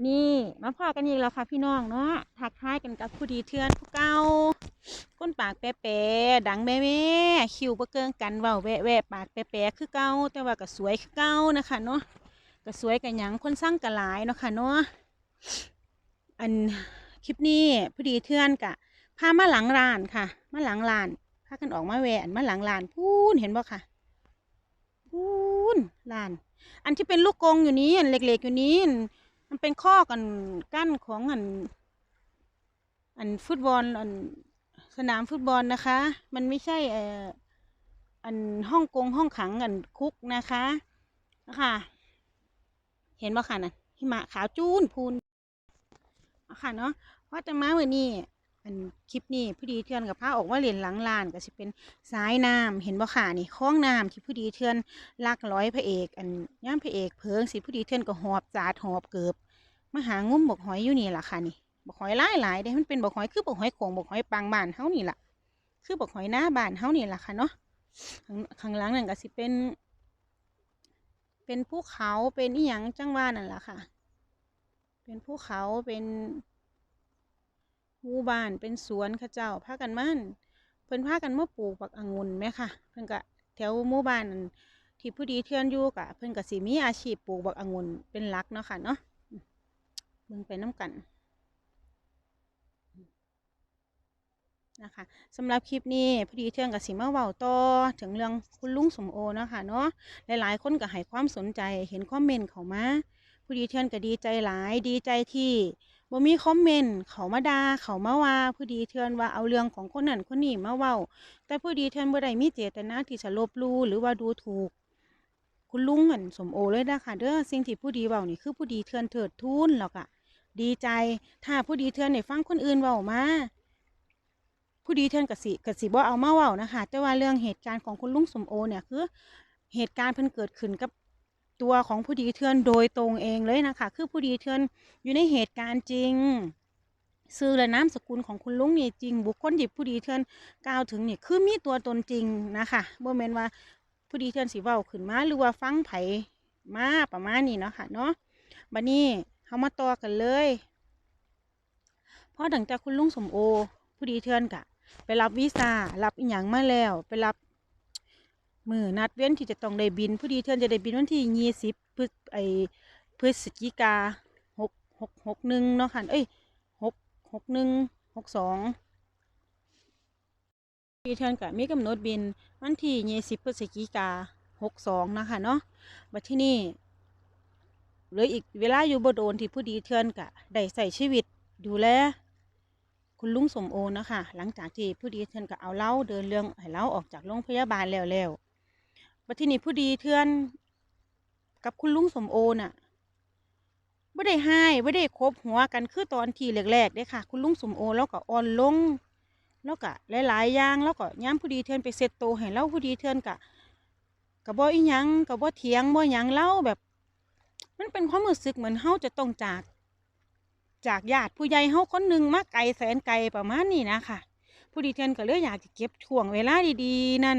วันนี้มาพอกันอีกแล้วค่ะพี่น้องเนาะทักทายกันกับผู้ดีเทือนผู้เก่าก้นปากแปะๆดังแม่แม่ๆคิวบ่เกิงกันเว้าแวะแวะปากแปะๆคือเก่าแต่ว่าก็สวยคือเก่านะคะเนาะก็สวยกันหยังคนสร้างกะหลายเนาะค่ะเนาะอันคลิปนี้ผู้ดีเทือนกะพามาหลังร้านค่ะ มาหลังร้านพากันออกมาแวะอันมาหลังร้านพูนเห็นบ่ค่ะพูนร้าน อันที่เป็นลูกกงอยู่นี้อันเล็กๆอยู่นี้ มันเป็นข้อกันกั้นของอัน อันฟุตบอลอันสนามฟุตบอลนะคะ มันไม่ใช่เอ่ออันห้องกงห้องขังอันคุกนะคะนะคะเห็นบ่ค่ะน่ะหิมะขาวจูนพูนค่ะเนาะเพราะจะมาวันนี้อันคลิปนี้พอดีเทือนกับพาออกว่าเหรียญหลังลานก็สิเป็นสายน้ำเห็นบ่ค่ะนี่คล้องน้ำที่พอดีเทือนลักร้อยพระเอก อันย่ามพระเอกเพิงสิผู้ดีเทือนก็หอบจาดหอบเกือบ มาหางุ้มบกหอยอยู่นี่ล่ะค่ะนี่บกหอยหลายหลายเด้มันเป็นบกหอยคือบกหอยโขงบกหอยปางบ้านเฮานี่ล่ะ คือบกหอยหน้าบ้านเฮานี่ล่ะค่ะเนาะข้างข้างหลังนั่นก็สิเป็น เป็นภูเขาเป็นอีหยังจังว่านั่นล่ะค่ะ เป็นภูเขาเป็นหมู่บ้านเป็นสวนข้าเจ้าพากันมันเพิ่นพากันมาปลูกบักองุ่นไหมค่ะ เพิ่นก็แถวหมู่บ้านที่ผู้ดีเทือนอยู่กะเพิ่นก็สิมีอาชีพปลูกบักองุ่นเป็นหลักเนาะค่ะเนาะ เบิ่งไปน้กันนะคะสำหรับคลิปนี้ผู้ดีเทือนกับสิมาเว้าต่อถึงเรื่องคุณลุงสมโอเนาะค่ะเนาะหลายๆคนก็ให้ความสนใจเห็นคอมเมนต์เข้ามาผู้ดีเทือนก็ดีใจหลายดีใจที่บ่มีคอมเมนต์เขามาด่าเขามาว่าผู้ดีเทือนว่าเอาเรื่องของคนนั้นคนนี้มาเว้า แต่ผู้ดีเทือนบ่ได้มีเจตนาที่จะลบลู่หรือว่าดูถูก คุณลุงเหมือนสมโอเลยนะคะเด้อสิ่งที่ผู้ดีเว้านี่คือผู้ดีเทือนเถิดทุนแล้วก็ ดีใจ ถ้าผู้ดีเทือนได้ฟังคนอื่นเว้ามาผู้ดีเทือนกสิกสิบ่เอามาเว้านะคะแต่ว่าเรื่องเหตุการณ์ของคุณลุงสมโอเนี่ยคือ เหตุการณ์เพิ่นเกิดขึ้นกับตัวของผู้ดีเทือนโดยตรงเองเลยนะคะ คือผู้ดีเทือนอยู่ในเหตุการณ์จริงชื่อและนามสกุลของคุณลุงนี่จริง บุคคลที่ผู้ดีเทือนกล่าวถึงนี่คือมีตัวตนจริงนะคะบ่แม่นว่าผู้ดีเทือนสีเว้าขึ้นมาหรือว่าฟังไผมาประมาณนี้เนาะค่ะเนาะบัดนี้ เฮามาต่อกันเลยเพราะดังจากคุณลุงสมโอ ผู้ดีเทือนกะ ไปรับวีซ่ารับอีหยังมาแล้ว ไปรับมือนัดเว้นที่จะต้องได้บิน ผู้ดีเทือนจะได้บินวันที่ยี่สิบพฤศไอพฤศจิกาหกหกหกหนึ่งเนาะค่ะเอ้ยหกหกหนึ่งหกสองพี่เทือนกับมีกำหนดบินวันที่ยี่สิบพฤศจิกาหกสองนะคะเนาะบัดที่นี่ หลืออีกเวลาอยู่บโดนที่ผู้ดีเทือนกะได้ใส่ชีวิตดูแลคุณลุงสมโอนะคะหลังจากที่ผู้ดีเทือนก็เอาเล่าเดินเรื่องให้เล่าออกจากโรงพยาบาลแล้วแล้วบัดที่นี่ผู้ดีเทือน กับคุณลุงสมโอน่ะไม่ได้ให้ไม่ได้คบหัวกันคือตอนที่แรกๆเด้ค่ะ คุณลุงสมโอแล้วก็อ่อนลง แล้วก็หลายๆอย่างแล้วก็ย้ำผู้ดีเทือนไปเซตโตให้เล่าผู้ดีเทือนกะกะบ่อีหยังกะบ่เถียงบ่หยังเล่าแบบ มันเป็นความรู้สึกเหมือนเฮาจะต้องจาก จากญาติผู้ใหญ่เฮาคนหนึ่งมาไกลแสนไกลประมาณนี้นะค่ะผู้ดีเทือนก็เลยอยากจะเก็บช่วงเวลาดีๆ นั่น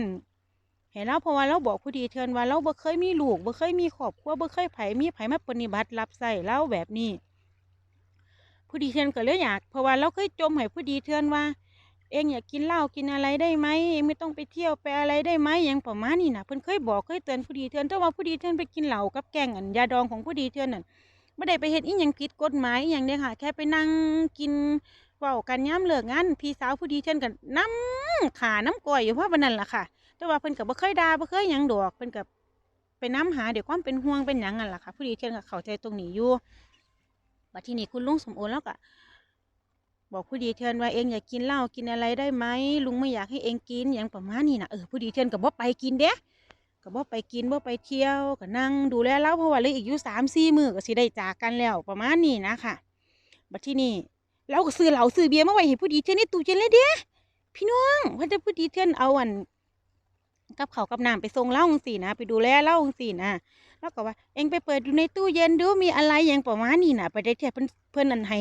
ให้เราเพราะว่าเราบอกผู้ดีเทือนว่าเราบ่เคยมีลูกบ่เคยมีครอบครัวบ่เคยไผมีไผมาปฏิบัติรับใส่เราแบบนี้ ผู้ดีเทือนก็เลยอยากเพราะว่าเราเคยจมให้ผู้ดีเทือนว่า เองอยากกินเหล้ากินอะไรได้ไหมเองไม่ต้องไปเที่ยวไปอะไรได้ไหมอยังประมาณนี้นะเพิ่นเคยบอกเคยเตือนผู้ดีเทือนแต่ว่าผู้ดีเทือนไปกินเหล้ากับแกงอันยาดองของผู้ดีเทือนนั่นไม่ได้ไปเฮ็ดอีหยังผิดกฎหมายอหย่างเด้ค่ะ แค่ไปนั่งกินเว้ากันย้ำเลิกงานพี่สาวผู้ดีเทือนกันน้ำขาน้ำก้อยอยู่เพราะวันนั้นล่ะค่ะ แต่ว่าเพิ่นก็บ่เคยด่าบ่เคยหยังดอกเพิ่นก็ไปน้ำหาเดี๋ยวความเป็นห่วงเป็นหยังนั่นล่ะค่ะ ผู้ดีเทือนก็เข้าใจตรงนี้อยู่บัดทีนี้คุณลุงสมโอแล้วก็ บอกผู้ดีเทือนว่าเองอยากกินเหล้ากินอะไรได้ไหมลุงไม่อยากให้เองกินอย่างประมาณนี้นะเออผู้ดีเทือนกับบ่ไปกินเด้กับบ่ไปกินบ่ไปเที่ยวก็นั่งดูแลเหล้าเพราะว่าเลยอีกอยู่สามสี่มือก็สิได้จากกันแล้วประมาณนี้นะค่ะบัดที่นี่เราก็ซื้อเหล้าซื้อเบียร์มาไว้ให้ผู้ดีเทือนในตู้เย็นเลยเด้พี่น้องว่าจะผู้ดีเทือนเอาอัน กับเขากับน้ำไปส่งเล้าจังซี่นะ ไปดูแลเล้าจังซี่นะแล้วก็ว่า เองไปเปิดดูในตู้เย็นดูมีอะไรอย่างประมาณนี้น่ะไปได้เที่ยเพิ่อนเพิ่นนันให้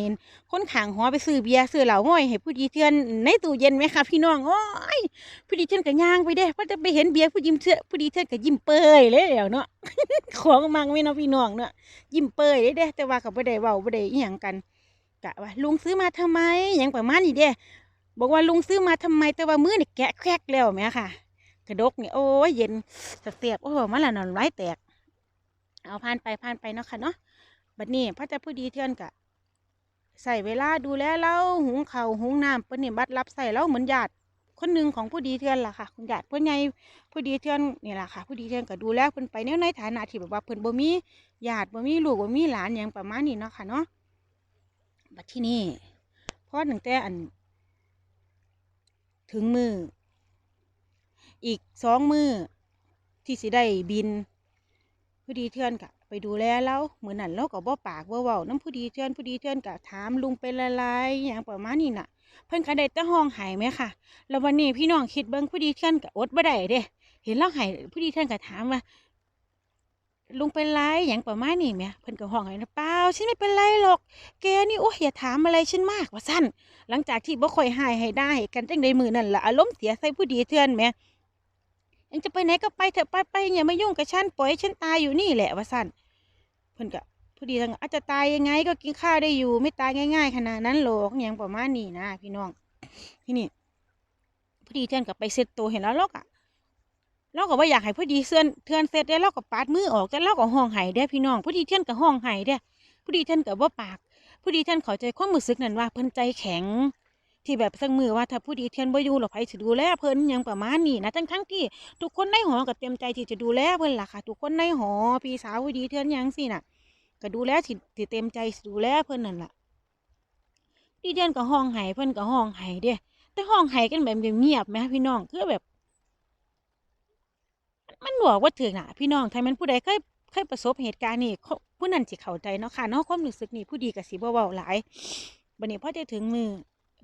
คนขางหอไปซื้อเบียร์ซื้อเหล้าง้อยให้ผู้ดีเทือนในตู้เย็นไหมคะพี่น้องโอ้ยผู้ดีเทือนก็ย่างไปเด้เพราะจะไปเห็นเบียร์ผู้ยิ้มเทือผู้ดีเทือนก็ยิ้มเปยเลยแหล้วเนาะของมังไม่เนาะพี่น้องเนาะยิ้มเปยเลยเด้แต่ว่าก็บ่ได้เว้าบ่ได้อีหยังกันกะว่าลุงซื้อมาทำไมหยังประมาณนี้เด้บอกว่าลุงซื้อมาทำไมแต่ว่ามือนี่แกะแคกแล้วแม่ค่ะ กระดกนี่โอ้ยเย็นเสียบโอ้โหมันละนอนไร้แตก เอาผ่านไปผ่านไปเนาะค่ะเนาะบัดนี้พระเจ้าผู้ดีเทือนกะใส่เวลาดูแลเราหุงข้าหุงน้ำเปิ้นนี่บัดรับใส่เราเหมือนญาติคนหนึ่งของผู้ดีเทือนล่ะค่ะ คุณญาติเพิ่นใหญ่ผู้ดีเทือนนี่ล่ะค่ะ ผู้ดีเทือนก็ดูแลเพิ่อนไปในในฐานะที่แบบว่าเพิ่อนบ่มีญาติบ่มีลูกบ่มีหลานหยังประมาณนี้เนาะค่ะเนาะบัดที่นี่พอตั้งแต่อัน ถึงมือ อีกสองมือที่สิได้บิน ผู้ดีเทือนกะไปดูแลเราเหมือนนั่นเราก็บ่ปากบ่เว้าน้ำผู้ดีเทือนผู้ดีเทือนกะถามลุงเป็นอะไรอย่างประมาณนี้น่ะ เพิ่นก็ได้แต่ห้องไห้ไหมค่ะแล้ววันนี้พี่น้องคิดเบิ่งผู้ดีเทือนกะอดบ่ได้เด้เห็นเราไห้ผู้ดีเทือนก็ถามว่าลุงเป็นไรอย่างประมาณนี้แหมเพิ่นก็ห้องไห้นะเปล่าฉันไม่เป็นไรหรอก แกนี่โอ้ยอย่าถามอะไรฉันมากว่าสั้นหลังจากที่บ่ค่อยหายให้ได้กันจังใดมือนั่นละอารมณ์เสียใส่ผู้ดีเทือนแหม่ เองจะไปไหนก็ไปเถอะไปไปอย่ามายุ่งกับฉันปล่อยให้ฉันตายอยู่นี่แหละว่าสั้นเพิ่นก็ผู้ดีทางอาจจะตายยังไงก็กินข้าวได้อยู่ ไม่ตายง่าย ๆ ขนาดนั้นหรอกอย่างประมาณนี้นะพี่น้องที่นี่ผู้ดีเทือนก็ไปเซ็ตตัวเห็นแล้วลอกอะเราก็ว่าอยากให้ผู้ดีเทือนเทือนเสร็จได้เราก็ปาดมือออกแต่เราก็ห้องไห้เด้พี่น้องผู้ดีเทือนก็ห้องไห้เด้พอดีเทือนก็บ่ปากผู้ดีเทือนข้าใจความรู้สึกนั่นว่าเพิ่นใจแข็ง ที่แบบสั่งมือว่าถ้าผู้ดีเทียนบ่อยู่หรอไผสิดูแลเพิ่นยังประมาณนี้นะทั้งทั้งที่ทุกคนในหอก็เต็มใจที่จะดูแลเพิ่นล่ะค่ะ ทุกคนในหอพี่สาวผู้ดีเทียนยังสิน่ะ ก็ดูแลที่เต็มใจดูแลเพิ่นนั่นล่ะดีเทียนก็ห้องไห้เพิ่นก็ห้องไห้เด้แต่ห้องไห้กันแบบเงียบๆแหมพี่น้องคือแบบ มันบอกว่าถึงน่ะ พี่น้องถ้ามันผู้ใดเคยเคยประสบเหตุการณ์นี้เขาผู้นั้นสิเข้าใจเนาะค่ะเนาะความรู้สึกนี่ผู้ดีก็สิบ่เว้าหลายบัดนี้พอจะถึงมือ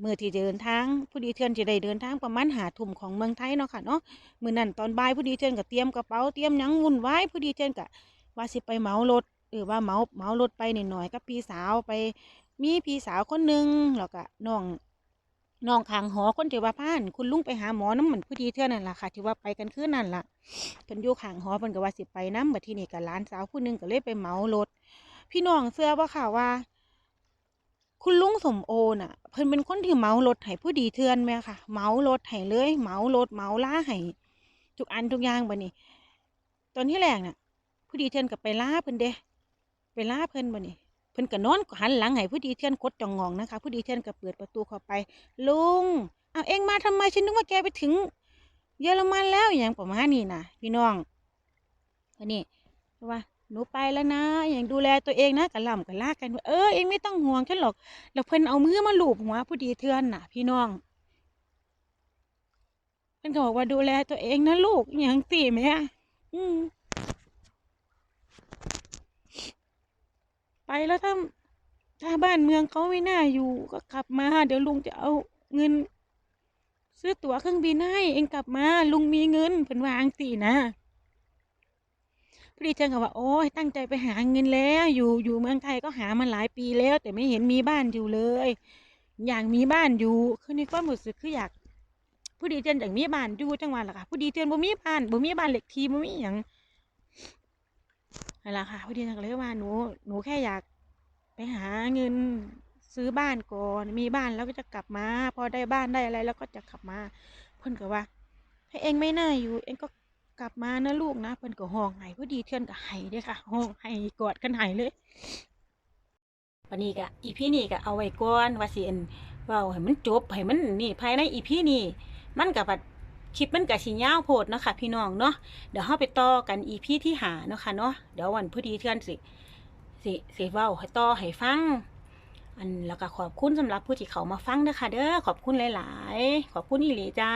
มื่อที่เดินทางผู้ดีเทือนจะได้เดินทางประมาณหาทุ่มของเมืองไทยเนาะค่ะเนาะมื่อนั้นตอนบ่ายผู้ดีเทือนก็เตรียมกระเป๋าเตรียมยังวุ่นวายผู้ดีเทือนก็ว่าสิไปเหมารถเออว่าเหมาเหมารถไปหน่อยๆกับพี่สาวไป มีพี่สาวคนหนึ่งแล้วก็น้องน้องขางหอคนที่ว่าพาน คุณลุงไปหาหมอน้ำเหมือนผู้ดีเทือนนั่นล่ะค่ะ ที่ว่าไปกันคืนนั่นล่ะเพิ่นอยู่ขางหอเพิ่นก็ว่าสิไปน้ำบัดที่นี้ก็หลานสาวผู้หนึ่งก็เลยไปเหมารถพี่น้องเสื้อว่าค่ะว่า คุณลุงสมโอน่ะ เพิ่นเป็นคนที่เมารถให้ผู้ดีเทือนแม่ค่ะ เมารถให้เลย เมารถเมาล่าให้ทุกอันทุกอย่างบัดนี้ตอนที่แรกน่ะ ผู้ดีเทือนก็ไปล่าเพิ่นเด้ไปล่าเพิ่นบัดนี้เพิ่นก็นอนหันหลังให้ผู้ดีเทือนกดจองงองนะคะ ผู้ดีเทือนก็เปิดประตูเข้าไป ลุงเอาเองมาทำไมฉันนึกว่าแกไปถึง เยอรมันแล้วอย่างประมาณนี้นะพี่น้องอันนี้ว่า หนูไปแล้วนะ อย่างดูแลตัวเองนะกะล่ำกะลากกัน เออเองไม่ต้องห่วงฉันหรอกแล้วเพิ่นเอามือมาลูบหัวผู้ดีเทือนน่ะ พี่น้องเพิ่นก็บอกว่าดูแลตัวเองนะลูกอย่างสิแม่อืมไปแล้วถ้าถ้าบ้านเมืองเขาไม่น่าอยู่ก็กลับมา เดี๋ยวลุงจะเอาเงิน ซื้อตั๋วเครื่องบินให้เองกลับมา ลุงมีเงินเพิ่นวางสินะ พี่เชิญก็ว่าโอ้ยตั้งใจไปหาเงินแล้ว อยู่อยู่เมืองไทยก็หามาหลายปีแล้ว แต่ไม่เห็นมีบ้านอยู่เลย อยากมีบ้านอยู่คือในความรู้สึกคืออยากผู้ดีเจนอยากมีบ้านอยู่จังหวัดละค่ะผู้ดีเจนบ่มีบ้านบ่มีบ้านเหล็กทีบ่มีหยังนั่นล่ะค่ะผู้ดีเจนก็เลยว่าหนูหนูแค่อยากไปหาเงินซื้อบ้านก่อนมีบ้านแล้วก็จะกลับมา พอได้บ้านได้อะไรแล้วก็จะกลับมา เพิ่นก็ว่าให้เองไม่น่าอยู่ เองก็ กลับมานะลูกนะเพิ่นก็ห้องไห้พอดีเทื่อนก็ไห้เด้ค่ะห้องไห้กอดกันไห้เลยวันนี้ก็อีพีนี้ก็เอาไว้ก่อนว่าสิเอ็นว้าให้มันจบให้มันนี่ภายในอีพีนี้มันก็บัดคลิปมันก็สิยาวโพดเนาะค่ะ พี่น้องเนาะเดี๋ยวเฮาไปต่อกันอีพีที่หาเนาะค่ะเนาะเดี๋ยววันพอดีเทื่อนสิสิสิว้าให้ต่อให้ฟังอันแล้วก็ขอบคุณสำหรับผู้ที่เขามาฟังเด้อค่ะเด้อขอบคุณหลาย ๆ ขอบคุณอีหลีจ้า